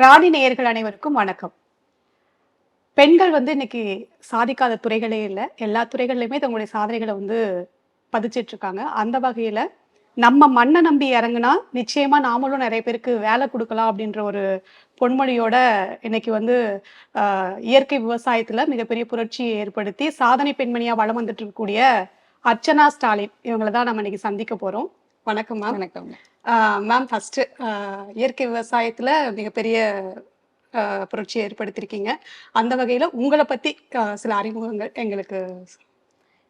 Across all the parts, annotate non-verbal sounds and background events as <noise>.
ராணி நேயர்கள் அனைவருக்கும் வணக்கம். பெண்கள் வந்து இன்னைக்கு சாதிக்காத துறைகளே இல்லை. எல்லா துறைகள்லையுமே தங்களுடைய சாதனைகளை வந்து பதிச்சிட்டு இருக்காங்க அந்த வகையில நம்ம மண்ணை நம்பி இறங்குனா நிச்சயமா நாமளும் நிறைய பேருக்கு வேலை கொடுக்கலாம் அப்படின்ற ஒரு பொன்மொழியோட இன்னைக்கு வந்து இயற்கை விவசாயத்துல மிகப்பெரிய புரட்சியை ஏற்படுத்தி சாதனை பெண்மணியா வளம் வந்துட்டு இருக்கக்கூடிய அர்ச்சனா ஸ்டாலின் இவங்களை தான் நம்ம இன்னைக்கு சந்திக்க போறோம். வணக்கம் மேம் வணக்கம். மேம் ஃபர்ஸ்ட் இயற்கை விவசாயத்துல மிகப்பெரிய புரட்சியை ஏற்படுத்தியிருக்கீங்க அந்த வகையில உங்களை பத்தி சில அறிமுகங்கள் எங்களுக்கு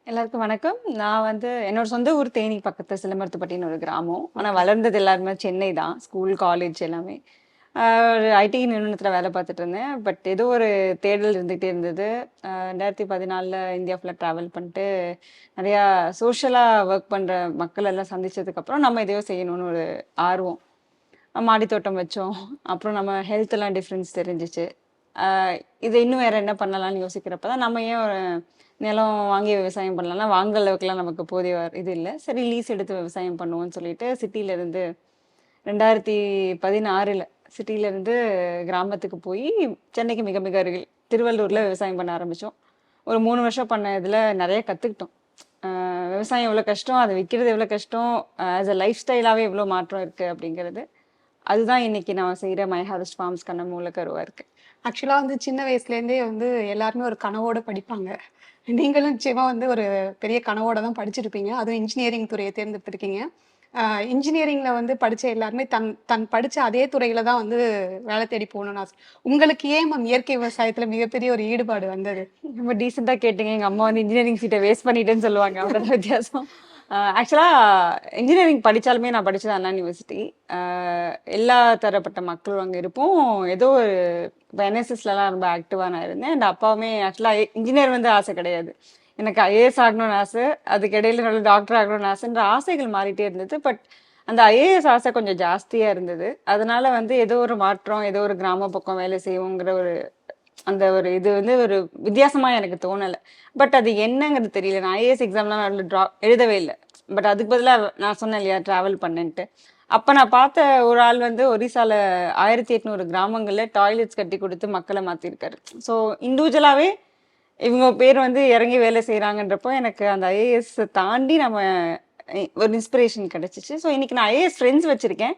எல்லாருக்கும் வணக்கம். நான் வந்து என்னோட சொந்த ஊர் தேனி பக்கத்து சிலமரத்துப்பட்டின்னு ஒரு கிராமம். ஆனால் வளர்ந்தது எல்லாருமே சென்னை தான். ஸ்கூல் காலேஜ் எல்லாமே. ஒரு ஐடி நிறுவனத்தில் வேலை பார்த்துட்டு இருந்தேன் பட் ஏதோ ஒரு தேடல் இருந்துகிட்டே இருந்தது. ரெண்டாயிரத்தி பதினாலில் இந்தியா ஃபுல்லாக ட்ராவல் பண்ணிட்டு நிறையா சோஷியலாக ஒர்க் பண்ணுற மக்கள் எல்லாம் சந்தித்ததுக்கப்புறம் நம்ம எதையோ செய்யணும்னு ஒரு ஆர்வம். மாடி தோட்டம் வச்சோம். அப்புறம் நம்ம ஹெல்த்தெல்லாம் டிஃப்ரென்ஸ் தெரிஞ்சிச்சு. இதை இது இன்னும் வேறு என்ன பண்ணலாம்னு யோசிக்கிறப்ப தான் நம்ம ஏன் ஒரு நிலம் வாங்கி விவசாயம் பண்ணலாம்னா வாங்குற அளவுக்குலாம் நமக்கு போதிய இது இல்லை. சரி லீஸ் எடுத்து விவசாயம் பண்ணுவோம்னு சொல்லிட்டு சிட்டியிலேருந்து ரெண்டாயிரத்தி பதினாறில் சிட்டியிலேருந்து கிராமத்துக்கு போய் சென்னைக்கு மிக மிக அருகில் திருவள்ளூரில் விவசாயம் பண்ண ஆரம்பித்தோம் ஒரு மூணு வருஷம் பண்ண இதில் நிறைய கற்றுக்கிட்டோம் விவசாயம் எவ்வளோ கஷ்டம் அதை விற்கிறது எவ்வளோ கஷ்டம் ஆஸ் அ லைஃப் ஸ்டைலாகவே எவ்வளோ மாற்றம் இருக்குது அப்படிங்கிறது. அதுதான் இன்னைக்கு நான் செய்கிற மை ஹார்வெஸ்ட் ஃபார்ம்ஸ்க்கான மூலக்கருவாக இருக்குது ஆக்சுவலாக வந்து சின்ன வயசுலேருந்தே வந்து எல்லாருமே ஒரு கனவோடு படிப்பாங்க. நீங்களும் நிச்சயமாக வந்து ஒரு பெரிய கனவோட தான் படிச்சிருப்பீங்க. அதுவும் இன்ஜினியரிங் துறையை தேர்ந்தெடுத்திருக்கீங்க. இன்ஜினியரிங்கில் வந்து படித்த எல்லாருமே தன் தன் படித்த அதே துறையில் தான் வந்து வேலை தேடி போகணும்னு ஆசை. உங்களுக்கு ஏன் மேம் இயற்கை விவசாயத்தில் மிகப்பெரிய ஒரு ஈடுபாடு வந்தது? ரொம்ப டீசெண்டாக கேட்டீங்க. எங்கள் அம்மா வந்து இன்ஜினியரிங் சீட்டை வேஸ்ட் பண்ணிட்டேன்னு சொல்லுவாங்க. அவ்வளோதான் <laughs> வித்தியாசம். ஆக்சுவலாக இன்ஜினியரிங் படித்தாலுமே நான் படித்தது அண்ணா யூனிவர்சிட்டி எல்லா தரப்பட்ட மக்களும் அங்கே இருப்போம். ஏதோ ஒரு இப்போ என்எஸ்எஸ்லலாம் ரொம்ப ஆக்டிவாக நான் இருந்தேன். அண்ட் அப்பாவுமே ஆக்சுவலாக இன்ஜினியர் வந்து ஆசை கிடையாது. எனக்கு ஐஏஎஸ் ஆகணும்னு ஆசை. அதுக்கு இடையில நல்ல டாக்டர் ஆகணும்னு ஆசைன்ற ஆசைகள் மாறிட்டே இருந்தது. பட் அந்த ஐஏஎஸ் ஆசை கொஞ்சம் ஜாஸ்தியாக இருந்தது. அதனால வந்து ஏதோ ஒரு மாற்றம் ஏதோ ஒரு கிராம பக்கம் வேலை செய்வோங்கிற ஒரு அந்த ஒரு இது வந்து ஒரு வித்தியாசமா எனக்கு தோணலை. பட் அது என்னங்கிறது தெரியல. நான் ஐஏஎஸ் எக்ஸாம்லாம் நான் ட்ரா எழுதவே இல்லை. பட் அதுக்கு பதிலாக நான் சொன்னேன் இல்லையா ட்ராவல் பண்ணேன்ட்டு. அப்போ நான் பார்த்த ஒரு ஆள் வந்து ஒரிசால ஆயிரத்தி எட்நூறு கிராமங்களில் டாய்லெட்ஸ் கட்டி கொடுத்து மக்களை மாற்றிருக்காரு ஸோ இண்டிவிஜுவலாகவே இவங்க பேர் வந்து இறங்கி வேலை செய்கிறாங்கன்றப்போ எனக்கு அந்த ஐஏஎஸ் தாண்டி நம்ம ஒரு இன்ஸ்பிரேஷன் கிடச்சிச்சு. ஸோ இன்றைக்கி நான் ஐஏஎஸ் ஃப்ரெண்ட்ஸ் வச்சுருக்கேன்.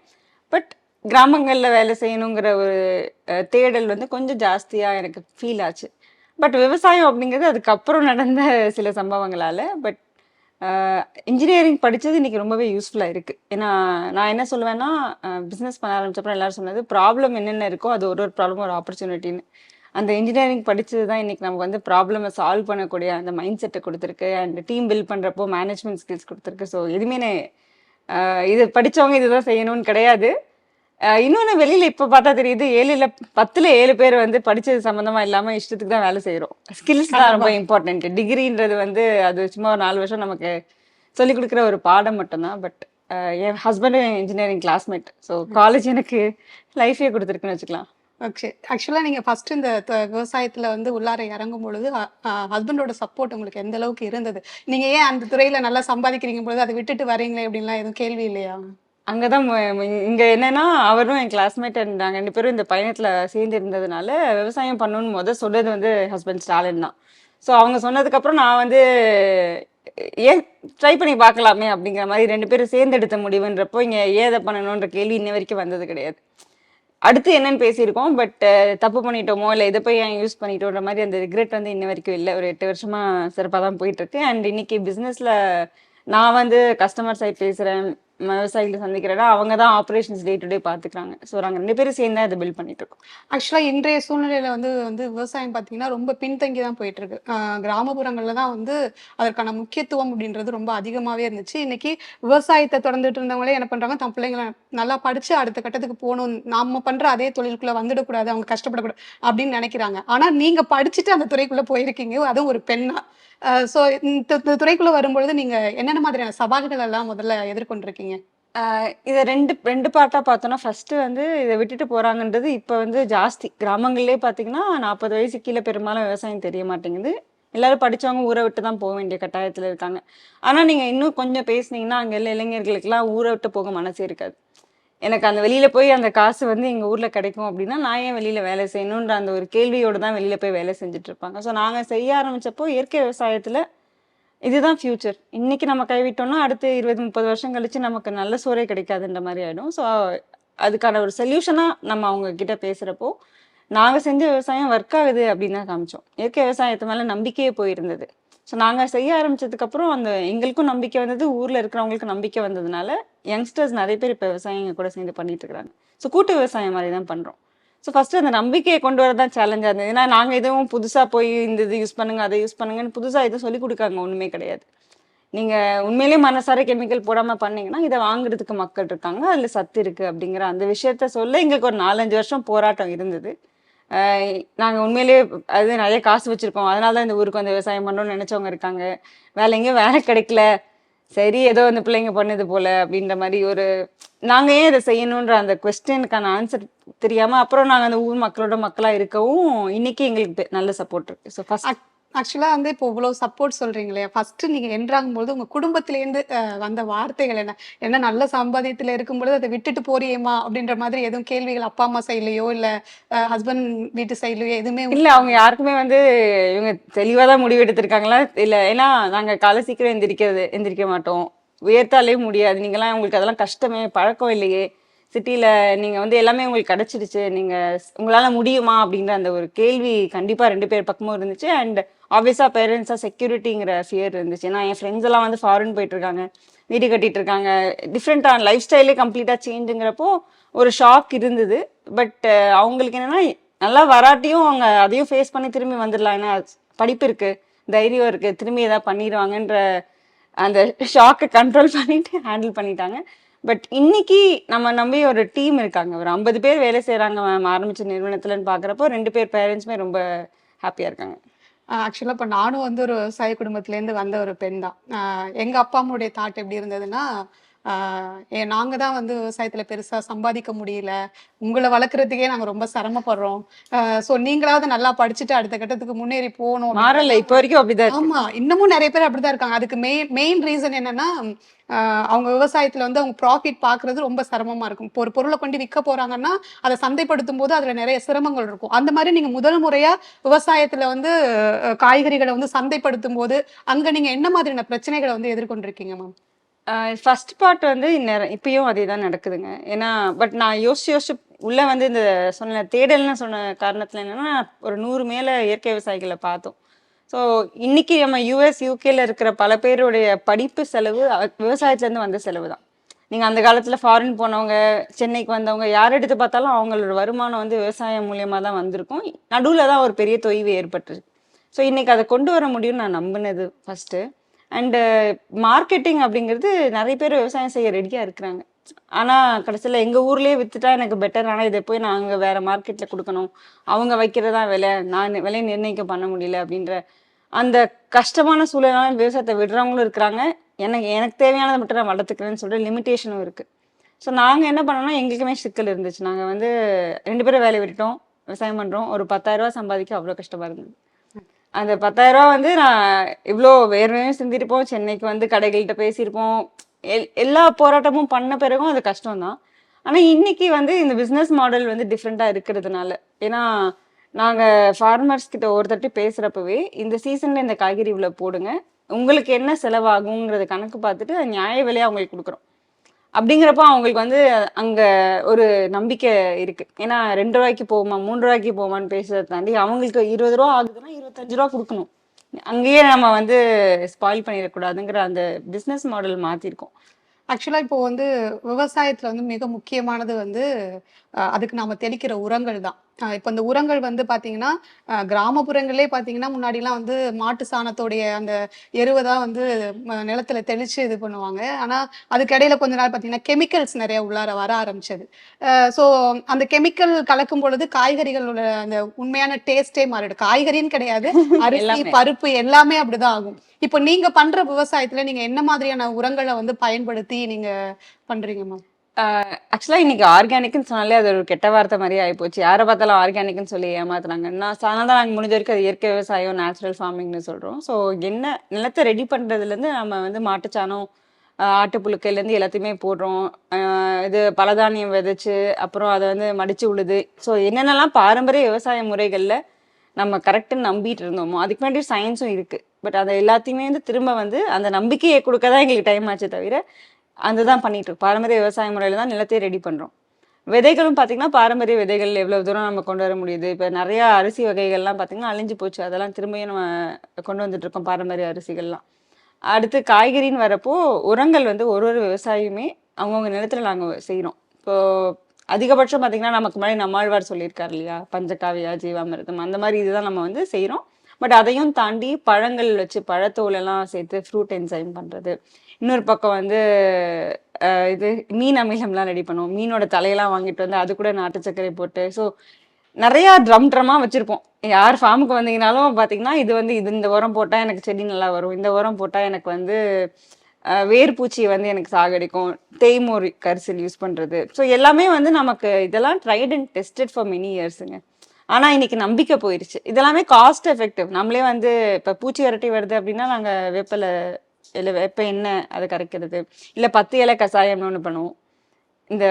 பட் கிராமங்களில் வேலை செய்யணுங்கிற ஒரு தேடல் வந்து கொஞ்சம் ஜாஸ்தியாக எனக்கு ஃபீல் ஆச்சு. பட் விவசாயம் அப்படிங்கிறது அதுக்கப்புறம் நடந்த சில சம்பவங்களால் பட் இன்ஜினியரிங் படித்தது இன்றைக்கி ரொம்பவே யூஸ்ஃபுல்லாக இருக்குது ஏன்னா நான் என்ன சொல்லுவேன்னா பிஸ்னஸ் பண்ண ஆரம்பிச்சப்பறம் எல்லாரும் சொன்னது ப்ராப்ளம் என்னென்ன இருக்கோ அது ஒரு ஒரு ப்ராப்ளம் ஒரு ஆப்பர்ச்சுனிட்டின்னு அந்த இன்ஜினியரிங் படிச்சது தான் இன்னைக்கு நமக்கு வந்து ப்ராப்ளமை சால்வ் பண்ணக்கூடிய அந்த மைண்ட் செட்டை கொடுத்துருக்கு. அண்ட் டீம் பில்ட் பண்ணுறப்போ மேனேஜ்மெண்ட் ஸ்கில்ஸ் கொடுத்துருக்கு. ஸோ எதுவுமே நே- ஆஹ் இது இதுதான் செய்யணும்னு கிடையாது. ஆஹ் இன்னொன்னு வெளியில இப்ப பார்த்தா தெரியுது ஏழுல பத்துல ஏழு பேர் வந்து படிச்சது சம்பந்தமா இல்லாம இஷ்டத்துக்கு தான் வேலை செய்யறோம் ஸ்கில்ஸ் தான் ரொம்ப இம்பார்ட்டன்ட் டிகிரின்றது வந்து அது சும்மா ஒரு நாலு வருஷம் நமக்கு சொல்லி கொடுக்குற ஒரு பாடம் மட்டும்தான். பட் என் ஹஸ்பண்டும் இன்ஜினியரிங் கிளாஸ்மேட் ஸோ காலேஜ் எனக்கு லைஃபே கொடுத்துருக்குன்னு வச்சுக்கலாம். ஓகே ஆக்சுவலாக நீங்கள் ஃபர்ஸ்ட் இந்த விவசாயத்தில் வந்து உள்ளார இறங்கும் பொழுது ஹஸ்பண்டோட சப்போர்ட் உங்களுக்கு எந்த அளவுக்கு இருந்தது? நீங்கள் ஏன் அந்த துறையில் நல்லா சம்பாதிக்கிறீங்க பொழுது அதை விட்டுட்டு வரீங்களே அப்படின்லாம் எதுவும் கேள்வி இல்லையா? அங்கதான் தான் இங்கே இங்க என்னன்னா அவரும் என் கிளாஸ்மேட் நாங்க ரெண்டு பேரும் இந்த பயணத்துல சேர்ந்து இருந்ததுனால விவசாயம் பண்ணணும்னு முத சொன்னது வந்து ஹஸ்பண்ட் ஸ்டாலின் தான். ஸோ அவங்க சொன்னதுக்கு அப்புறம் நான் வந்து ஏன் ட்ரை பண்ணி பார்க்கலாமே அப்படிங்கிற மாதிரி ரெண்டு பேரும் சேர்ந்து எடுத்த முடிவுன்றப்போ இங்கே ஏதை பண்ணணுன்ற கேள்வி இன்ன வரைக்கும் வந்தது கிடையாது. அடுத்து என்னன்னு பேசியிருக்கோம் பட் தப்பு பண்ணிட்டோமோ இல்லை இதை போய் ஏன் யூஸ் பண்ணிட்டோன்ற மாதிரி அந்த ரிக்ரெட் வந்து இன்ன வரைக்கும் இல்லை. ஒரு எட்டு வருஷமா சிறப்பாக தான் போயிட்டு இருக்கு. அண்ட் இன்னைக்கு பிஸ்னஸ்ல நான் வந்து கஸ்டமர் சைட் பேசுறேன் விவசாயிகளை சந்திக்கிறேன்னா அவங்க தான் ஆப்ரேஷன்ஸ் டே டு டே பார்த்துக்கிறாங்க ஸோ நாங்கள் ரெண்டு பேரும் சேர்ந்து தான் இதை பில்ட் பண்ணிட்டு இருக்கோம் ஆக்சுவலா இன்றைய சூழ்நிலையில வந்து வந்து விவசாயம் பாத்தீங்கன்னா ரொம்ப பின்தங்கி தான் போயிட்டு இருக்கு கிராமப்புறங்களில் தான் வந்து அதற்கான முக்கியத்துவம் அப்படின்றது ரொம்ப அதிகமாவே இருந்துச்சு. இன்னைக்கு விவசாயத்தை தொடர்ந்துட்டு இருந்தவங்களே என்ன பண்ணுறாங்க தன் பிள்ளைங்களை நல்லா படிச்சு அடுத்த கட்டத்துக்கு போகணும் நாம பண்ற அதே தொழிலுக்குள்ள வந்துடக்கூடாது அவங்க கஷ்டப்படக்கூடாது அப்படின்னு நினைக்கிறாங்க. ஆனா நீங்க படிச்சுட்டு அந்த துறைக்குள்ள போயிருக்கீங்க அதுவும் ஒரு பெண்ணா. ஸோ இந்த துறைக்குள்ளே துறைக்குள்ள வரும்பொழுது நீங்க என்னென்ன மாதிரியான சவால்கள் எல்லாம் முதல்ல எதிர்கொண்டிருக்கீங்க? இதை ரெண்டு ரெண்டு பார்ட்டாக பார்த்தோன்னா ஃபஸ்ட்டு வந்து இதை விட்டுட்டு போகிறாங்கன்றது இப்போ வந்து ஜாஸ்தி. கிராமங்கள்லேயே பார்த்தீங்கன்னா நாற்பது வயசு கீழே பெரும்பாலும் விவசாயம் தெரிய மாட்டேங்குது. எல்லாரும் படிச்சவங்க ஊரை விட்டு தான் போக வேண்டிய கட்டாயத்தில் இருக்காங்க. ஆனால் நீங்கள் இன்னும் கொஞ்சம் பேசுனீங்கன்னா அங்கே உள்ள இளைஞர்களுக்கெல்லாம் ஊரை விட்டு போக மனசே இருக்காது. எனக்கு அந்த வெளியில போய் அந்த காசு வந்து எங்க ஊர்ல கிடைக்கும் அப்படின்னா நான் ஏன் வெளியில வேலை செய்யணுன்ற அந்த ஒரு கேள்வியோடு தான் வெளியில போய் வேலை செஞ்சுட்டு இருப்பாங்க. ஸோ நாங்கள் செய்ய ஆரம்பிச்சப்போ இயற்கை விவசாயத்துல இதுதான் ஃபியூச்சர் இன்னைக்கு நம்ம கைவிட்டோம்னா அடுத்து இருபது முப்பது வருஷம் கழிச்சு நமக்கு நல்ல சோறே கிடைக்காதுன்ற மாதிரி ஆயிடும். ஸோ அதுக்கான ஒரு சொல்யூஷனா நம்ம அவங்க கிட்ட பேசுறப்போ நாங்கள் செஞ்ச விவசாயம் ஒர்க் ஆகுது அப்படின்னு தான் காமிச்சோம். இயற்கை விவசாயத்து மேலே நம்பிக்கையே போயிருந்தது. ஸோ நாங்கள் செய்ய ஆரம்பித்ததுக்கப்புறம் அந்த எங்களுக்கும் நம்பிக்கை வந்தது ஊரில் இருக்கிறவங்களுக்கு நம்பிக்கை வந்ததுனால யங்ஸ்டர்ஸ் நிறைய பேர் இப்போ விவசாயம் எங்கள் கூட சேர்ந்து பண்ணிட்டு இருக்கிறாங்க ஸோ கூட்டு விவசாயம் மாதிரி தான் பண்ணுறோம் ஸோ ஃபஸ்ட்டு அந்த நம்பிக்கையை கொண்டு வரதான் சேலஞ்சாக இருந்தது. ஏன்னா நாங்கள் எதுவும் புதுசாக போய் இந்த இது யூஸ் பண்ணுங்கள் அதை யூஸ் பண்ணுங்கன்னு புதுசாக எதுவும் சொல்லி கொடுக்காங்க ஒன்றுமே கிடையாது. நீங்கள் உண்மையிலேயே மனசார கெமிக்கல் போடாமல் பண்ணீங்கன்னா இதை வாங்குறதுக்கு மக்கள் இருக்காங்க அதில் சத்து இருக்குது அப்படிங்கிற அந்த விஷயத்த சொல்ல எங்களுக்கு ஒரு நாலஞ்சு வருஷம் போராட்டம் இருந்தது. நாங்கள் உண்மையிலே உண்மையிலேயே அது நிறைய காசு வச்சுருக்கோம் அதனால தான் இந்த ஊருக்கு வந்து விவசாயம் பண்ணணும்னு நினச்சவங்க இருக்காங்க. வேலை எங்கேயும் வேலை கிடைக்கல. சரி ஏதோ அந்த பிள்ளைங்க பண்ணுது போல அப்படின்ற மாதிரி ஒரு நாங்கள் ஏன் இதை செய்யணுன்ற அந்த கொஸ்டினுக்கான ஆன்சர் தெரியாமல் அப்புறம் நாங்கள் அந்த ஊர் மக்களோட மக்களாக இருக்கவும் இன்னைக்கு எங்களுக்கு நல்ல சப்போர்ட் இருக்கு. ஸோ ஃபஸ்ட் ஆக்சுவலா வந்து இப்போ இவ்வளவு சப்போர்ட் சொல்றீங்க இல்லையா ஃபர்ஸ்ட் நீங்க என்றாகும் போது உங்க குடும்பத்திலேருந்து வந்த வார்த்தைகள் என்ன? என்ன நல்ல சம்பாதியத்துல இருக்கும்பொழுது அதை விட்டுட்டு போறியேமா அப்படின்ற மாதிரி எதுவும் கேள்விகள் அப்பா அம்மா சைட்லயோ இல்ல ஹஸ்பண்ட் வீட்டு சைட்லயோ எதுவுமே இல்ல அவங்க யாருக்குமே வந்து இவங்க தெளிவா தான் முடிவு எடுத்திருக்காங்களா? இல்ல ஏன்னா நாங்க காலை சீக்கிரம் எந்திரிக்கிறது எந்திரிக்க மாட்டோம். உயர்த்தாலே முடியாது. நீங்களாம் உங்களுக்கு அதெல்லாம் கஷ்டமே பழக்கம் இல்லையே. சிட்டியில் நீங்க வந்து எல்லாமே உங்களுக்கு கிடச்சிருச்சு நீங்க உங்களால் உங்களால முடியுமா? அப்படின்ற அந்த ஒரு கேள்வி கண்டிப்பா ரெண்டு பேர் பக்கமும் இருந்துச்சு. அண்ட் ஆப்வியஸா பேரண்ட்ஸா செக்யூரிட்டிங்கிற ஃபியர் இருந்துச்சு. ஏன்னா என் ஃப்ரெண்ட்ஸ் எல்லாம் வந்து ஃபாரின் போயிட்டு இருக்காங்க வீடு கட்டிட்டு இருக்காங்க டிஃப்ரெண்டான லைஃப் ஸ்டைலே கம்ப்ளீட்டா சேஞ்சுங்கிறப்போ ஒரு ஷாக் இருந்தது. பட் அவங்களுக்கு என்னன்னா நல்லா வராட்டியும் அவங்க அதையும் ஃபேஸ் பண்ணி திரும்பி வந்துடலாம். ஏன்னா படிப்பு இருக்கு தைரியம் இருக்கு. திரும்பி ஏதாவது பண்ணிடுவாங்கன்ற அந்த ஷாக்கை கண்ட்ரோல் பண்ணிட்டு ஹேண்டில் பண்ணிட்டாங்க. பட் இன்னைக்கு நம்ம நம்பி ஒரு டீம் இருக்காங்க. ஒரு ஐம்பது பேர் வேலை செய்கிறாங்க மேம் ஆரம்பிச்ச நிறுவனத்துலன்னு பார்க்குறப்போ ரெண்டு பேர் பேரண்ட்ஸுமே ரொம்ப ஹாப்பியாக இருக்காங்க. ஆக்சுவலாக இப்போ நானும் வந்து ஒரு விவசாய குடும்பத்துலேருந்து வந்த ஒரு பெண் தான் எங்கள் அப்பா அம்மாவுடைய தாட் எப்படி இருந்ததுன்னா ஆஹ் ஏ நாங்க தான் வந்து விவசாயத்துல பெருசா சம்பாதிக்க முடியல. உங்களை வளர்க்குறதுக்கே நாங்க ரொம்ப சிரமப்படுறோம். ஸோ நீங்களாவது நல்லா படிச்சுட்டு அடுத்த கட்டத்துக்கு முன்னேறி போகணும் மாறல இப்போ வரைக்கும் அப்படிதான் இருக்கு. ஆமா இன்னமும் நிறைய பேர் அப்படிதான் இருக்காங்க. அதுக்கு மெயின் மெயின் ரீசன் என்னன்னா அவங்க விவசாயத்துல வந்து அவங்க ப்ராஃபிட் பாக்குறது ரொம்ப சிரமமா இருக்கும். இப்போ ஒரு பொருளை கொண்டு விற்க போறாங்கன்னா அதை சந்தைப்படுத்தும் போது அதுல நிறைய சிரமங்கள் இருக்கும். அந்த மாதிரி நீங்க முதல் முறையா விவசாயத்துல வந்து காய்கறிகளை வந்து சந்தைப்படுத்தும் போது அங்க நீங்க என்ன மாதிரியான பிரச்சனைகளை வந்து எதிர்கொண்டிருக்கீங்க மேம் ஃபர்ஸ்ட் பார்ட் வந்து இந்நேரம் இப்பயும் அதே தான் நடக்குதுங்க. ஏன்னா பட் நான் யோசிச்சு யோசிச்சு உள்ளே வந்து இந்த சொன்ன தேடல்னு சொன்ன காரணத்தில் என்னென்னா ஒரு நூறு மேலே இயற்கை விவசாயிகளை பார்த்தோம். ஸோ இன்னைக்கு நம்ம யூஎஸ் யூகேல இருக்கிற பல பேருடைய படிப்பு செலவு விவசாயத்துலேருந்து வந்த செலவு தான் நீங்கள் அந்த காலத்தில் ஃபாரின் போனவங்க சென்னைக்கு வந்தவங்க யார் எடுத்து பார்த்தாலும் அவங்களோட வருமானம் வந்து விவசாயம் மூலியமாக தான் வந்திருக்கும். நடுவில் தான் ஒரு பெரிய தொய்வு ஏற்பட்டுருக்கு ஸோ இன்னைக்கு அதை கொண்டு வர முடியும்னு நான் நம்பினது ஃபஸ்ட்டு அண்டு மார்க்கெட்டிங் uh, அப்படிங்கிறது நிறைய பேர் விவசாயம் செய்ய ரெடியாக இருக்கிறாங்க. ஆனால் கடைசியில் எங்கள் ஊர்லேயே விற்றுட்டா எனக்கு பெட்டர் ஆனால் இதை போய் நான் வேறு மார்க்கெட்டில் கொடுக்கணும். அவங்க வைக்கிறதா விலை நான் விலை நிர்ணயிக்க பண்ண முடியல அப்படின்ற அந்த கஷ்டமான சூழலான விவசாயத்தை விடுறவங்களும் இருக்கிறாங்க. எனக்கு எனக்கு தேவையானதை மட்டும் நான் வளர்த்துக்கிறேன்னு சொல்லிட்டு லிமிட்டேஷனும் இருக்குது ஸோ நாங்கள் என்ன பண்ணோம்னா எங்களுக்குமே சிக்கல் இருந்துச்சு. நாங்கள் வந்து ரெண்டு பேரும் வேலையை விட்டுட்டோம். விவசாயம் பண்ணுறோம் ஒரு பத்தாயிரம் சம்பாதிக்க அவ்வளோ கஷ்டமாக இருந்தது. அந்த பத்தாயிரம் வந்து நான் இவ்வளோ வேர்வையும் சிந்திருப்போம் சென்னைக்கு வந்து கடைகள்கிட்ட பேசியிருப்போம். எல் எல்லா போராட்டமும் பண்ண பிறகும் அது கஷ்டம் தான் ஆனால் இன்னைக்கு வந்து இந்த பிஸ்னஸ் மாடல் வந்து டிஃப்ரெண்ட்டாக இருக்கிறதுனால ஏன்னா நாங்கள் ஃபார்மர்ஸ் கிட்ட ஒருத்தட்டி பேசுகிறப்பவே இந்த சீசனில் இந்த காய்கறி இவ்வளோ போடுங்க உங்களுக்கு என்ன செலவாகுங்கிறத கணக்கு பார்த்துட்டு நியாய விலையை அவங்களுக்கு கொடுக்குறோம். அப்படிங்கிறப்ப அவங்களுக்கு வந்து அங்க ஒரு நம்பிக்கை இருக்கு. ஏன்னா ரெண்டு ரூபாய்க்கு போகுமா மூன்று ரூபாய்க்கு போகுமான்னு பேசுறதை தாண்டி அவங்களுக்கு இருபது ரூபா ஆகுதுன்னா இருபத்தஞ்சு ரூபா கொடுக்கணும். அங்கேயே நம்ம வந்து ஸ்பாயில் பண்ணிடக்கூடாதுங்கிற அந்த பிஸ்னஸ் மாடல் மாத்திருக்கோம். ஆக்சுவலாக இப்போ வந்து விவசாயத்துல வந்து மிக முக்கியமானது வந்து அதுக்கு நாம தெளிக்கிற உரங்கள் தான். இப்போ இந்த உரங்கள் வந்து பாத்தீங்கன்னா அஹ், கிராமப்புறங்களே பாத்தீங்கன்னா முன்னாடிலாம் வந்து மாட்டு சாணத்தோடைய அந்த எருவை தான் வந்து நிலத்துல தெளிச்சு இது பண்ணுவாங்க. ஆனா அதுக்கு இடையில கொஞ்ச நாள் பாத்தீங்கன்னா கெமிக்கல்ஸ் நிறைய உள்ளார வர ஆரம்பிச்சது. ஸோ அந்த கெமிக்கல் கலக்கும் பொழுது காய்கறிகளோட அந்த உண்மையான டேஸ்டே மாறிடும். காய்கறின்னு கிடையாது அரிசி எல்லாமே. பருப்பு எல்லாமே அப்படிதான் ஆகும். இப்போ நீங்க பண்ற விவசாயத்துல நீங்க என்ன மாதிரியான உரங்களை வந்து பயன்படுத்தி நீங்க பண்றீங்க மேம் ஆக்சுவலாக இன்னைக்கு ஆர்கானிக்னு சொன்னாலே அது ஒரு கெட்ட வார்த்தை மாதிரி ஆயிப்போச்சு யாரை பார்த்தாலும் ஆர்கானிக்னு சொல்லி ஏமாத்துறாங்க. நான் அதனால தான் நாங்கள் முடிஞ்ச வரைக்கும் அது இயற்கை விவசாயம் நேச்சுரல் ஃபார்மிங்னு சொல்கிறோம் ஸோ என்ன நிலத்தை ரெடி பண்ணுறதுலேருந்து நம்ம வந்து மாட்டுச்சாணம் ஆட்டுப்புழுக்கையிலேருந்து எல்லாத்தையுமே போடுறோம். இது பலதானியம் விதைச்சு அப்புறம் அதை வந்து மடித்து உழுது. ஸோ என்னென்னலாம் பாரம்பரிய விவசாய முறைகளில் நம்ம கரெக்டுன்னு நம்பிட்டு இருந்தோமோ அதுக்கு வேண்டிய சயின்ஸும் இருக்குது பட் அதை எல்லாத்தையுமே வந்து திரும்ப வந்து அந்த நம்பிக்கையை கொடுக்க தான் எங்களுக்கு டைம் ஆச்சு தவிர அந்த தான் பண்ணிட்டு இருக்கோம் பாரம்பரிய விவசாய முறையில் தான் நிலத்தையே ரெடி பண்ணுறோம் விதைகளும் பார்த்தீங்கன்னா பாரம்பரிய விதைகள் எவ்வளோ தூரம் நம்ம கொண்டு வர முடியுது? இப்போ நிறையா அரிசி வகைகள்லாம் பார்த்தீங்கன்னா அழிஞ்சு போச்சு. அதெல்லாம் திரும்பியும் நம்ம கொண்டு வந்துட்டுருக்கோம் பாரம்பரிய அரிசிகள்லாம். அடுத்து காய்கறின்னு வரப்போ உரங்கள் வந்து ஒரு ஒரு விவசாயியுமே அவங்கவுங்க நிலத்துல நாங்கள் செய்கிறோம் இப்போது அதிகபட்சம் பார்த்திங்கன்னா நமக்கு முன்னாடி நம்மாழ்வார் சொல்லியிருக்காரு இல்லையா? பஞ்சகாவியா ஜீவாமிர்தம் அந்த மாதிரி இதுதான் நம்ம வந்து செய்கிறோம் பட் அதையும் தாண்டி பழங்கள் வச்சு பழத்தோலெல்லாம் சேர்த்து ஃப்ரூட் என்சைம் பண்ணுறது இன்னொரு பக்கம் வந்து இது மீன் அமிலம்லாம் ரெடி பண்ணுவோம். மீனோட தலையெல்லாம் வாங்கிட்டு வந்து அது கூட நாட்டு சர்க்கரை போட்டு. ஸோ நிறையா ட்ரம் ட்ரம்மாக வச்சுருப்போம். யார் ஃபார்முக்கு வந்தீங்கனாலும் பார்த்தீங்கன்னா இது வந்து இது இந்த உரம் போட்டால் எனக்கு செடி நல்லா வரும். இந்த உரம் போட்டால் எனக்கு வந்து வேர்பூச்சி வந்து எனக்கு சாகடிக்கும். தேய்மோர் கரிசல் யூஸ் பண்ணுறது ஸோ எல்லாமே வந்து நமக்கு இதெல்லாம் tried and tested for many இயர்ஸுங்க ஆனால் இன்னைக்கு நம்பிக்கை போயிடுச்சு இதெல்லாமே காஸ்ட் எஃபெக்டிவ் நம்மளே வந்து இப்போ பூச்சி விரட்டி வருது அப்படின்னா நாங்கள் வேப்பில இல்லை வேப்ப என்ன? அதை கரைக்கிறது. இல்லை பத்து இலை கஷாயம்னு ஒன்று பண்ணுவோம். இந்த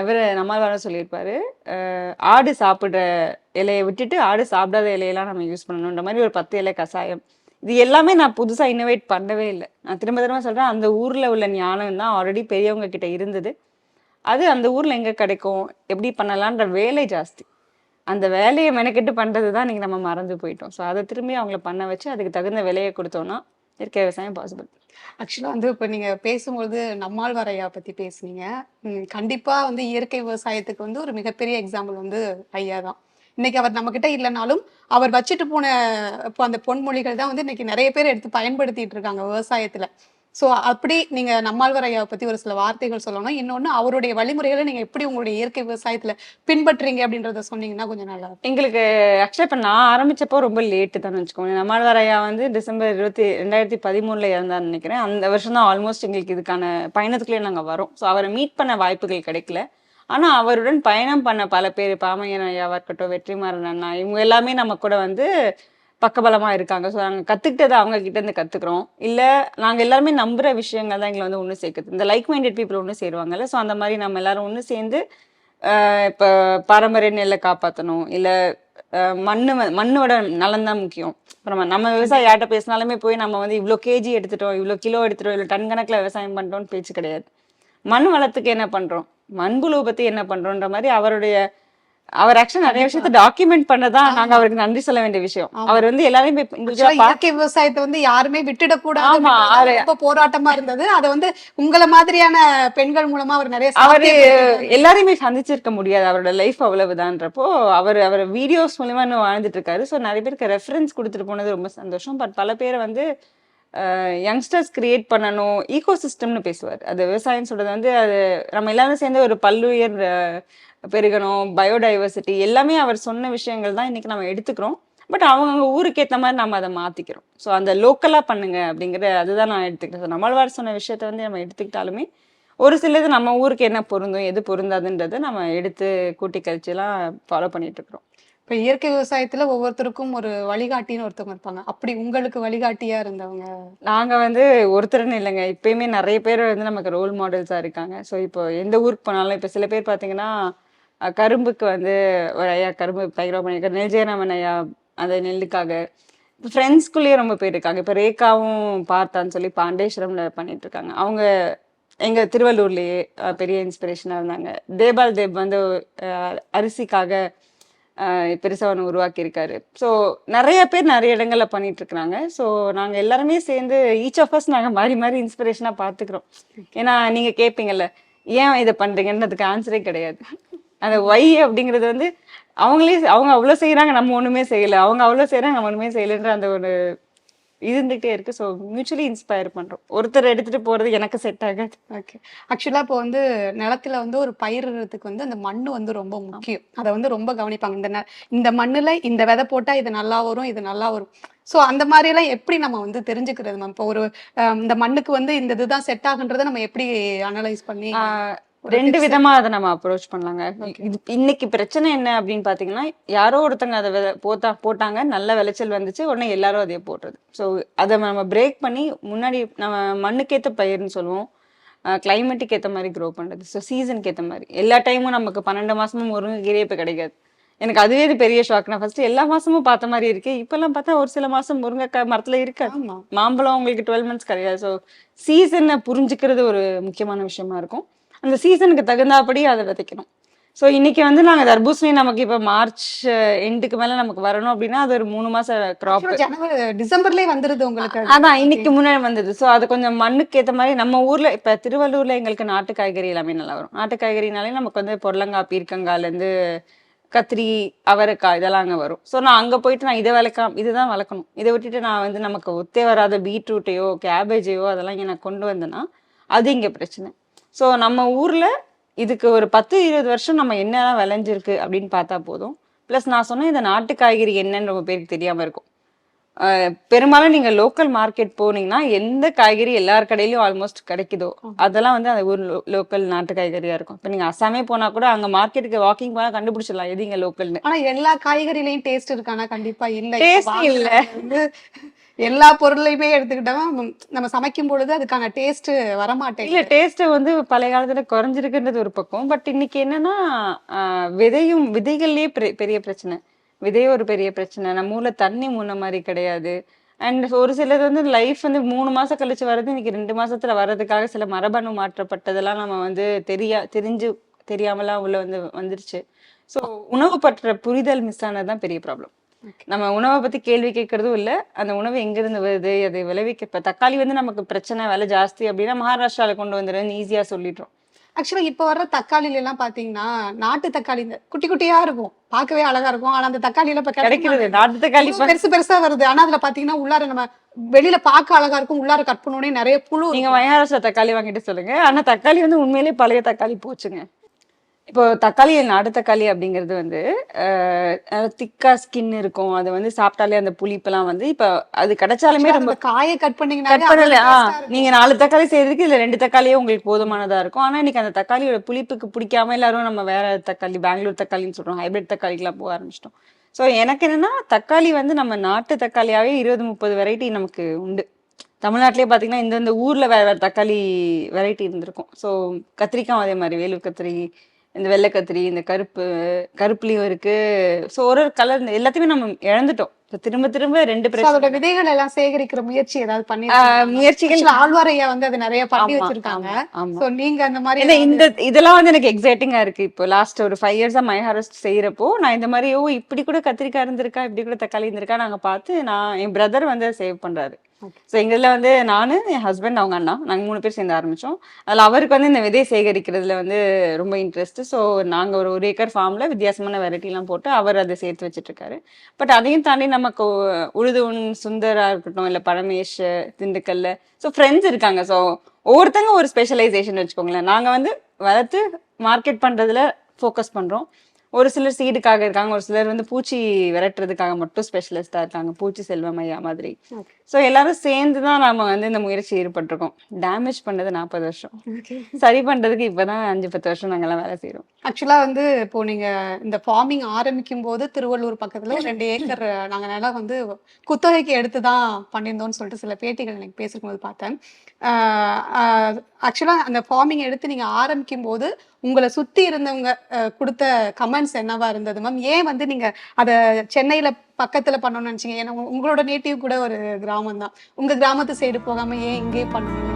இவர் நம்மால் சொல்லியிருப்பாரு. ஆடு சாப்பிட்ற இலையை விட்டுட்டு ஆடு சாப்பிடாத இலையெல்லாம் நம்ம யூஸ் பண்ணணுன்ற மாதிரி ஒரு பத்து இலை கஷாயம் இது எல்லாமே நான் புதுசாக இன்னோவேட் பண்ணவே இல்லை. நான் திரும்ப திரும்ப சொல்கிறேன் அந்த ஊரில் உள்ள ஞானம் தான் ஆல்ரெடி பெரியவங்க கிட்ட இருந்தது. அது அந்த ஊரில் எங்கே கிடைக்கும்? எப்படி பண்ணலான்ற வேலை ஜாஸ்தி. அந்த வேலையை மெனக்கெட்டு பண்ணுறது தான் நீங்கள் நம்ம மறந்து போயிட்டோம். ஸோ அதை திரும்பி அவங்கள பண்ண வச்சு அதுக்கு தகுந்த விலையை கொடுத்தோன்னா இயற்கை விவசாயம் பாசிபிள் ஆக்சுவலாக வந்து இப்போ நீங்கள் பேசும்பொழுது நம்மாழ்வாரையா பற்றி பேசுனீங்க. கண்டிப்பாக வந்து இயற்கை விவசாயத்துக்கு வந்து ஒரு மிகப்பெரிய எக்ஸாம்பிள் வந்து ஐயா தான். இன்னைக்கு அவர் நம்மக்கிட்ட இல்லைனாலும் அவர் வச்சுட்டு போன இப்போ அந்த பொன்மொழிகள் தான் வந்து இன்னைக்கு நிறைய பேர் எடுத்து பயன்படுத்திட்டு இருக்காங்க விவசாயத்தில். ஸோ அப்படி நீங்க நம்மாழ்வார் ஐயாவை பத்தி ஒரு சில வார்த்தைகள் சொல்லணும். இன்னொன்னு அவருடைய வழிமுறைகளை நீங்க எப்படி உங்களுடைய இயற்கை விவசாயத்துல பின்பற்றுறீங்க அப்படின்றத சொன்னீங்கன்னா கொஞ்சம் நல்லா இருக்கும். எங்களுக்கு ஆக்சுவலாக இப்போ நான் ஆரம்பிச்சப்போ ரொம்ப லேட்டு தான் வச்சுக்கோங்க நம்மாழ்வார் ஐயா வந்து டிசம்பர் இருபத்தி ரெண்டாயிரத்தி பதிமூணுல இறந்தான்னு நினைக்கிறேன். அந்த வருஷம் தான் ஆல்மோஸ்ட் எங்களுக்கு இதுக்கான பயணத்துக்குள்ளே நாங்கள் வரோம். ஸோ அவரை மீட் பண்ண வாய்ப்புகள் கிடைக்கல. ஆனால் அவருடன் பயணம் பண்ண பல பேர் பாமையன் ஐயாவாக இருக்கட்டும் வெற்றிமாறன் அண்ணா இவங்க எல்லாமே நம்ம கூட வந்து பக்கபலமாக இருக்காங்க. ஸோ நாங்கள் கற்றுக்கிட்டதை அவங்க கிட்டேருந்து கற்றுக்குறோம் இல்லை நாங்கள் எல்லாருமே நம்புகிற விஷயங்கள் தான் எங்களை வந்து ஒன்று சேர்க்குது இந்த லைக் மைண்டட் பீப்புள் ஒன்று சேருவாங்கல்ல. ஸோ அந்த மாதிரி நம்ம எல்லாரும் ஒன்று சேர்ந்து இப்போ பாரம்பரிய நெல்லை காப்பாற்றணும் இல்லை மண்ணு மண்ணோட நலன் தான் முக்கியம். அப்புறம் நம்ம நம்ம விவசாயி யார்கிட்ட பேசினாலுமே போய் நம்ம வந்து இவ்வளோ கேஜி எடுத்துட்டோம் இவ்வளோ கிலோ எடுத்துட்டோம் இவ்வளோ டன் கணக்கில் விவசாயம் பண்ணுறோம்னு பேச்சு கிடையாது. மண் வளத்துக்கு என்ன பண்ணுறோம் மண்புழுவை பற்றி என்ன பண்ணுறோன்ற மாதிரி அவருடைய அவர் ஆக்சுவலி நிறைய விஷயத்த டாக்குமெண்ட் பண்ணதான் நாங்க அவருக்கு நன்றி சொல்ல வேண்டிய விஷயம். அவர் வந்து எல்லாரையும் இயற்கை விவசாயத்தை வந்து யாருமே விட்டுடக்கூடாது அப்படின்றது அது- ரொம்ப போராட்டமா இருந்தது. அதை வந்து உங்கள மாதிரியான பெண்கள் மூலமா அவர் நிறைய அவரு. எல்லாரையுமே சந்திச்சிருக்க முடியாது. அவரோட லைஃப் அவ்வளவுதான்றப்போ அவர் அவர் வீடியோஸ் மூலியமா இன்னும் வாழ்ந்துட்டு இருக்காரு. ஸோ நிறைய பேருக்கு ரெஃபரன்ஸ் கொடுத்துட்டு போனது ரொம்ப சந்தோஷம். பட் பல பேர் வந்து யங்ஸ்டர்ஸ் கிரியேட் பண்ணணும் ஈகோ சிஸ்டம்னு பேசுவார். அது விவசாயம் சொல்றது வந்து அது நம்ம எல்லாரும் சேர்ந்து ஒரு பல்லுயர் பெருகணும் பயோடைவர்சிட்டி எல்லாமே அவர் சொன்ன விஷயங்கள் தான் இன்னைக்கு நம்ம எடுத்துக்கிறோம். பட் அவங்கவுங்க ஊருக்கு ஏற்ற மாதிரி நம்ம அதை மாத்திக்கிறோம். ஸோ அந்த லோக்கலாக பண்ணுங்க அப்படிங்கிற அதுதான் நான் எடுத்துக்கிறேன் So, நம்மள்வார் சொன்ன விஷயத்த வந்து நம்ம எடுத்துக்கிட்டாலுமே ஒரு சிலது நம்ம ஊருக்கு என்ன பொருந்தும் எது பொருந்தாதுன்றதை நம்ம எடுத்து கூட்டி கழிச்சுலாம் ஃபாலோ பண்ணிட்டு இருக்கிறோம். இப்போ இயற்கை விவசாயத்துல ஒவ்வொருத்தருக்கும் ஒரு வழிகாட்டின்னு ஒருத்தவங்க இருப்பாங்க. அப்படி உங்களுக்கு வழிகாட்டியா இருந்தவங்க? நாங்க வந்து ஒருத்தர்னு இல்லைங்க. இப்பயுமே நிறைய பேர் வந்து நமக்கு ரோல் மாடல்ஸா இருக்காங்க. ஸோ இப்போ எந்த ஊருக்கு போனாலும் இப்போ சில பேர் பார்த்தீங்கன்னா கரும்புக்கு வந்து ஒரு ஐயா கரும்பு பயிரோ பண்ணியிருக்காரு நெல் ஜெயராமன் ஐயா அந்த நெல்லுக்காக. ஃப்ரெண்ட்ஸ்குள்ளேயே ரொம்ப பேர் இருக்காங்க. இப்போ ரேகாவும் பார்த்தான்னு சொல்லி பாண்டேஸ்வரம்ல பண்ணிட்டு இருக்காங்க. அவங்க எங்க திருவள்ளூர்லயே பெரிய இன்ஸ்பிரேஷனா இருந்தாங்க. தேபால் தேப் வந்து அரிசிக்காக பெருசாக ஒன்று உருவாக்கியிருக்காரு. ஸோ நிறைய பேர் நிறைய இடங்களில் பண்ணிட்டு இருக்கிறாங்க ஸோ நாங்கள் எல்லாருமே சேர்ந்து ஈச் ஆஃப் அஸ் நாங்கள் மாறி மாறி இன்ஸ்பிரேஷனாக பார்த்துக்கிறோம் ஏன்னா நீங்கள் கேட்பீங்கல்ல ஏன் இதை பண்றீங்கன்றதுக்கு ஆன்சரே கிடையாது. அந்த ஒய் அப்படிங்கிறது வந்து அவங்களே அவங்க அவ்வளோ செய்கிறாங்க நம்ம ஒன்றுமே செய்யலை. அவங்க அவ்வளோ செய்கிறாங்க நம்ம ஒன்றுமே செய்யலைன்ற அந்த ஒரு இருந்துகிட்டே இருக்கு. ஸோ மியூச்சுவலி இன்ஸ்பயர் பண்றோம். ஒருத்தர் எடுத்துட்டு போறது எனக்கு செட் ஆகாது. ஓகே ஆக்சுவலா இப்போ வந்து நிலத்துல வந்து ஒரு பயிரிடுறதுக்கு வந்து அந்த மண்ணு வந்து ரொம்ப முக்கியம். அதை வந்து ரொம்ப கவனிப்பாங்க. இந்த இந்த மண்ணுல இந்த விதை போட்டா இது நல்லா வரும் இது நல்லா வரும். சோ அந்த மாதிரி எல்லாம் எப்படி நம்ம வந்து தெரிஞ்சுக்கிறது மேம் இப்போ ஒரு இந்த மண்ணுக்கு வந்து இந்த இதுதான் செட் ஆகுன்றதை நம்ம எப்படி அனலைஸ் பண்ணி ரெண்டு விதமா அதை நம்ம அப்ரோச் பண்ணலாங்க. இது இன்னைக்கு பிரச்சனை என்ன அப்படின்னு பாத்தீங்கன்னா யாரோ ஒருத்தங்க அதை போட்டா போட்டாங்க நல்ல விளைச்சல் வந்துச்சு உடனே எல்லாரும் அதே போடுறது. ஸோ அதை நம்ம பிரேக் பண்ணி முன்னாடி நம்ம மண்ணுக்கேத்த பயிர்னு சொல்லுவோம். கிளைமேட்டுக்கு ஏத்த மாதிரி க்ரோ பண்றது. ஸோ சீசனுக்கு ஏத்த மாதிரி. எல்லா டைமும் நமக்கு பன்னெண்டு மாசமும் முருங்கைக்கீரையே இப்போ கிடைக்காது. எனக்கு அதுவே இது பெரிய ஷாக் நான் ஃபர்ஸ்ட் எல்லா மாசமும் பார்த்த மாதிரி இருக்கு. இப்பெல்லாம் பார்த்தா ஒரு சில மாசம் முருங்கைக்காய் மரத்துல இருக்காது. மாம்பழம் உங்களுக்கு டுவெல் மந்த்ஸ் கிடையாது. ஸோ சீசனை புரிஞ்சுக்கிறது ஒரு முக்கியமான விஷயமா இருக்கும். அந்த சீசனுக்கு தகுந்தாபடி அதை விதைக்கணும். ஸோ இன்னைக்கு வந்து நாங்கள் தர்பூசணி நமக்கு இப்போ மார்ச் எண்டுக்கு மேலே நமக்கு வரணும் அப்படின்னா அது ஒரு மூணு மாச கிராப் டிசம்பர்லயே வந்துருது உங்களுக்கு அதான் இன்னைக்கு முன்னாடி வந்தது. ஸோ அது கொஞ்சம் மண்ணுக்கு ஏற்ற மாதிரி நம்ம ஊர்ல இப்போ திருவள்ளூர்ல எங்களுக்கு நாட்டு காய்கறி எல்லாமே நல்லா வரும். நாட்டு காய்கறினாலே நமக்கு வந்து பொடலங்காய் பீர்க்கங்காய்லேருந்து கத்திரி அவரைக்காய் இதெல்லாம் அங்கே வரும். ஸோ நான் அங்கே போயிட்டு நான் இதை வளர்க்கலாம் இதுதான் வளர்க்கணும். இதை விட்டுட்டு நான் வந்து நமக்கு ஒத்தே வராத பீட்ரூட்டையோ கேபேஜையோ அதெல்லாம் இங்கே நான் கொண்டு வந்தேன்னா அது இங்கே பிரச்சனை. ஸோ நம்ம ஊர்ல இதுக்கு ஒரு பத்து இருபது வருஷம் நம்ம என்னெல்லாம் விளைஞ்சிருக்கு அப்படின்னு பார்த்தா போதும். ப்ளஸ் நான் சொன்னேன் இந்த நாட்டு காய்கறி என்னன்னு ரொம்ப பேருக்கு தெரியாம இருக்கும். பெரும்பாலும் நீங்க லோக்கல் மார்க்கெட் போனீங்கன்னா எந்த காய்கறி எல்லார் கடையிலயும் ஆல்மோஸ்ட் கிடைக்குதோ அதெல்லாம் வந்து அந்த ஊர் லோக்கல் நாட்டு காய்கறியா இருக்கும். இப்போ நீங்க அசாமே போனா கூட அங்க மார்க்கெட்டுக்கு வாக்கிங் போனா கண்டுபிடிச்சிடலாம். எது இங்க லோக்கல்னு ஆனா எல்லா காய்கறிலயும் டேஸ்ட் இருக்கானா? கண்டிப்பா இல்ல. இப்ப இல்ல. எல்லா பொருளையுமே எடுத்துக்கிட்டோம் நம்ம சமைக்கும் பொழுது அதுக்கான டேஸ்ட் இல்ல டேஸ்ட் வந்து பழைய காலத்துல குறைஞ்சிருக்குன்றது ஒரு பக்கம். பட் இன்னைக்கு என்னன்னா விதையும் விதைகள்லயே பெரிய- பெரிய பிரச்சனை. விதையே ஒரு பெரிய பிரச்சனை. நம்ம ஊர்ல தண்ணி முன்ன மாதிரி கிடையாது. அண்ட் ஒரு சிலது வந்து லைஃப் வந்து மூணு மாசம் கழிச்சு வர்றது இன்னைக்கு ரெண்டு மாசத்துல வர்றதுக்காக சில மரபணு மாற்றப்பட்டதெல்லாம் நம்ம வந்து தெரியா தெரிஞ்சு தெரியாமலாம் உள்ள வந்து வந்துருச்சு. ஸோ உணவு பற்ற புரிதல் மிஸ் ஆனதுதான் பெரிய ப்ராப்ளம் நம்ம உணவை பத்தி கேள்வி கேட்கறதும் இல்ல. அந்த உணவு எங்க இருந்து வருது? அது விளைவிக்க இப்ப தக்காளி வந்து நமக்கு பிரச்சனை விலை ஜாஸ்தி அப்படின்னா மகாராஷ்டிரால கொண்டு வந்துடுன்னு ஈஸியா சொல்லிடுறோம் ஆக்சுவலா இப்ப வர்ற தக்காளில எல்லாம் பாத்தீங்கன்னா நாட்டு தக்காளி இந்த குட்டி குட்டியா இருக்கும். பார்க்கவே அழகா இருக்கும். ஆனா அந்த தக்காளியில இப்ப கிடைக்க கிடைக்கிறது. நாட்டு தக்காளி பெருசு பெருசா வருது. ஆனா அதுல பாத்தீங்கன்னா உள்ளார நம்ம வெளியில பார்க்க அழகா இருக்கும். உள்ளார கட் பண்ணோடனே நிறைய புழு நீங்க. மகாராஷ்டிரா தக்காளி வாங்கிட்டு சொல்லுங்க. ஆனா தக்காளி வந்து உண்மையிலேயே பழைய தக்காளி போச்சுங்க. இப்போ தக்காளி நாட்டு தக்காளி அப்படிங்கிறது வந்து திக்கா ஸ்கின் இருக்கும். அது வந்து சாப்பிட்டாலே அந்த புளிப்பெல்லாம் வந்து இப்ப அது கிடைச்சாலுமே ரொம்ப காயை கட் பண்ணீங்கன்னா கட் பண்ணல. நீங்க நாலு தக்காளி செய்யறதுக்கு இதுல ரெண்டு தக்காளியே உங்களுக்கு போதுமானதா இருக்கும். ஆனா இன்னைக்கு அந்த தக்காளியோட புளிப்புக்கு பிடிக்காம எல்லாரும் நம்ம வேற தக்காளி பெங்களூர் தக்காளின்னு சொல்றோம். ஹைபிரிட் தக்காளிக்கெல்லாம் போக ஆரம்பிச்சிட்டோம். சோ எனக்கு என்னன்னா தக்காளி வந்து நம்ம நாட்டு தக்காளியாவே இருபது முப்பது வெரைட்டி நமக்கு உண்டு. தமிழ்நாட்டிலே பாத்தீங்கன்னா இந்த இந்த ஊர்ல வேற வேற தக்காளி வெரைட்டி இருந்திருக்கும். சோ கத்திரிக்காயும் அதே மாதிரி வேலூர் கத்திரி இந்த வெள்ளை கத்திரி இந்த கருப்பு கருப்புலயும் இருக்கு. சோ ஒரு ஒரு கலர் எல்லாத்தையுமே நம்ம இழந்துட்டோம். திரும்ப திரும்ப ரெண்டு அதோட விதைகள் எல்லாம் சேகரிக்கிற முயற்சி ஏதாவது பண்ணி முயற்சிகள் ஆழ்வாரையா வந்து அது நிறைய பண்ணி வச்சிருக்காங்க. சோ நீங்க அந்த மாதிரி இந்த இதெல்லாம் வந்து எனக்கு எக்ஸைட்டிங்கா இருக்கு. இப்போ லாஸ்ட் ஒரு ஃபைவ் இயர்ஸா மை ஹாரஸ்ட் செய்யறப்போ நான் இந்த மாதிரி ஓ இப்படி கூட கத்திரிக்காய் இருந்திருக்கா? இப்படி கூட தக்காளி இருந்திருக்கா? நாங்க பார்த்து நான் என் பிரதர் வந்து சேவ் பண்றாரு. ஸோ எங்களில் வந்து நான் என் ஹஸ்பண்ட் அவங்க அண்ணா நாங்கள் மூணு பேர் சேர்ந்து ஆரம்பித்தோம் அதில் அவருக்கு வந்து இந்த விதை சேகரிக்கிறதுல வந்து ரொம்ப இன்ட்ரெஸ்ட்டு ஸோ நாங்கள் ஒரு ஒரு ஏக்கர் ஃபார்மில் வித்தியாசமான வெரைட்டிலாம் போட்டு அவர் அதை சேர்த்து வச்சுட்டுருக்காரு பட் அதையும் தாண்டி நமக்கு உழுது உன் சுந்தரா இருக்கட்டும் இல்லை பரமேஷ் திண்டுக்கல்ல ஸோ ஃப்ரெண்ட்ஸ் இருக்காங்க. ஸோ ஒவ்வொருத்தங்க ஒரு ஸ்பெஷலைசேஷன் வச்சுக்கோங்களேன். நாங்கள் வந்து வளர்த்து மார்க்கெட் பண்ணுறதுல ஃபோக்கஸ் பண்ணுறோம் ஒரு சிலர் சீடுக்காக இருக்காங்க ஒரு சிலர் வந்து பூச்சி விரட்டுறதுக்காக மட்டும் ஸ்பெஷலிஸ்டா இருக்காங்க பூச்சி செல்வம் ஐயா மாதிரி. ஸோ எல்லாரும் சேர்ந்து தான் நாம வந்து இந்த முயற்சி ஈடுபட்டிருக்கோம். டேமேஜ் பண்ணது நாற்பது வருஷம். சரி பண்றதுக்கு இப்பதான் அஞ்சு பத்து வருஷம் நாங்கெல்லாம் வேலை செய்யறோம் ஆக்சுவலா வந்து இப்போ நீங்க இந்த ஃபார்மிங் ஆரம்பிக்கும் போது திருவள்ளூர் பக்கத்துல ரெண்டு <laughs> ஏக்கர் நாங்க நிலம் வந்து குத்தகைக்கு எடுத்து தான் பண்ணியிருந்தோம்னு சொல்லிட்டு சில பேட்டிகள் எனக்கு பேசிருக்கும்போது பார்த்தேன். ஆக்சுவலா அந்த ஃபார்மிங் எடுத்து நீங்க ஆரம்பிக்கும் போது உங்களை சுத்தி இருந்தவங்க கொடுத்த கமெண்ட்ஸ் என்னவா இருந்தது மேம் ஏன் வந்து நீங்க அத சென்னையில பக்கத்துல பண்ணணும்னு நினைச்சீங்க? ஏன்னா உங்க- உங்களோட நேட்டிவ் கூட ஒரு கிராமம் தான் உங்க கிராமத்து சைடு போகாம ஏன் இங்கே பண்ணணும்?